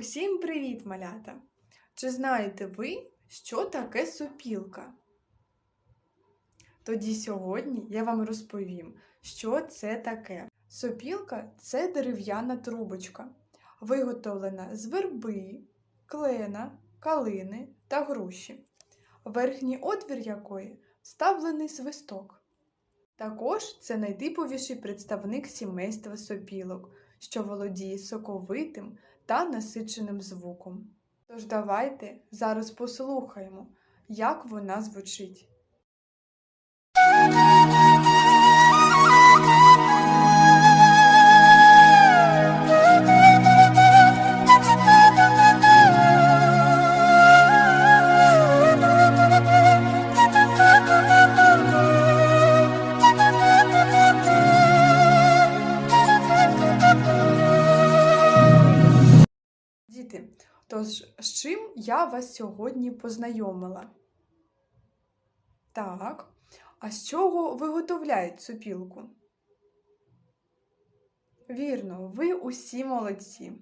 Усім привіт, малята! Чи знаєте ви, що таке сопілка? Тоді сьогодні я вам розповім, що це таке. Сопілка це дерев'яна трубочка, виготовлена з верби, клена, калини та груші, верхній отвір якої вставлений свисток. Також це найтиповіший представник сімейства сопілок, що володіє соковитим та насиченим звуком. Тож давайте зараз послухаємо, як вона звучить. Тож з чим я вас сьогодні познайомила? Так, а з чого виготовляють сопілку? Вірно, ви усі молодці.